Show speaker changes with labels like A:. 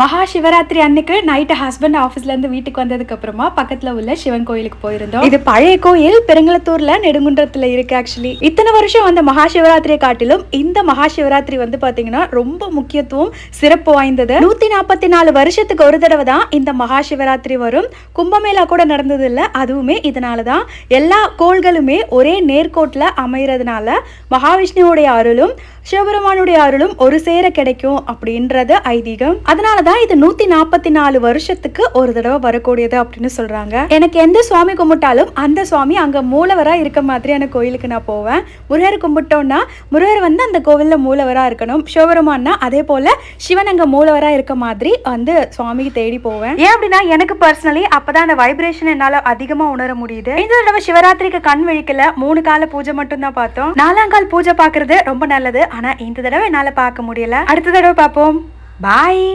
A: மகா சிவராத்திரி அன்னைக்கு night husband ஆஃபீஸ்ல இருந்து வீட்டுக்கு வந்ததுக்கு அப்புறமா பக்கத்துல உள்ள சிவன் கோயிலுக்கு போயிருந்தோம். இது பழைய கோயில் பெருங்கலத்தூர்ல நெடுங்குன்றத்துல இருக்கு ஆக்சுவலி இத்தனை வருஷம் வந்த மகா சிவராத்திரியை காட்டிலும் இந்த மகா சிவராத்திரி வந்து பாத்தீங்கன்னா ரொம்ப முக்கியத்துவம் சிறப்பு வாய்ந்தது. நூத்தி நாற்பத்தி நாலு வருஷத்துக்கு ஒரு தடவை தான் இந்த மகா சிவராத்திரி வரும். கும்பமேளா கூட நடந்தது இல்ல அதுவுமே இதனால தான். எல்லா கோள்களுமே ஒரே நேர்கோட்டில் அமைகிறதுனால மகாவிஷ்ணுவுடைய அருளும் சிவபெருமானுடைய அருளும் ஒரு சேர கிடைக்கும் அப்படின்றது ஐதீகம். அதனால தான் இது நூத்தி நாற்பத்தி நாலு வருஷத்துக்கு ஒரு தடவை வரக்கூடியது அப்படின்னு சொல்றாங்க. எனக்கு எந்த சுவாமி கும்பிட்டாலும் அந்த சுவாமி அங்க மூலவரா இருக்க மாதிரியான கோயிலுக்கு நான் போவேன். முருகர் கும்பிட்டோம்னா முருகர் வந்து அந்த கோவில்ல மூலவரா இருக்கணும். சிவபெருமான்னா அதே போல சிவன் அங்க மூலவரா இருக்க மாதிரி வந்து சுவாமிக்கு தேடி போவேன். ஏன் அப்படின்னா எனக்கு பர்சனலி அப்பதான் அந்த வைப்ரேஷன் என்னால அதிகமா உணர முடியுது. இந்த தடவை சிவராத்திரிக்கு கண் விழிக்கல. மூணு கால பூஜை மட்டும் தான் பார்த்தோம். நாலாம் கால் பூஜை பாக்குறது ரொம்ப நல்லது. ஆனா இந்த தடவை என்னால பார்க்க முடியல. அடுத்த தடவை பார்ப்போம். பாய்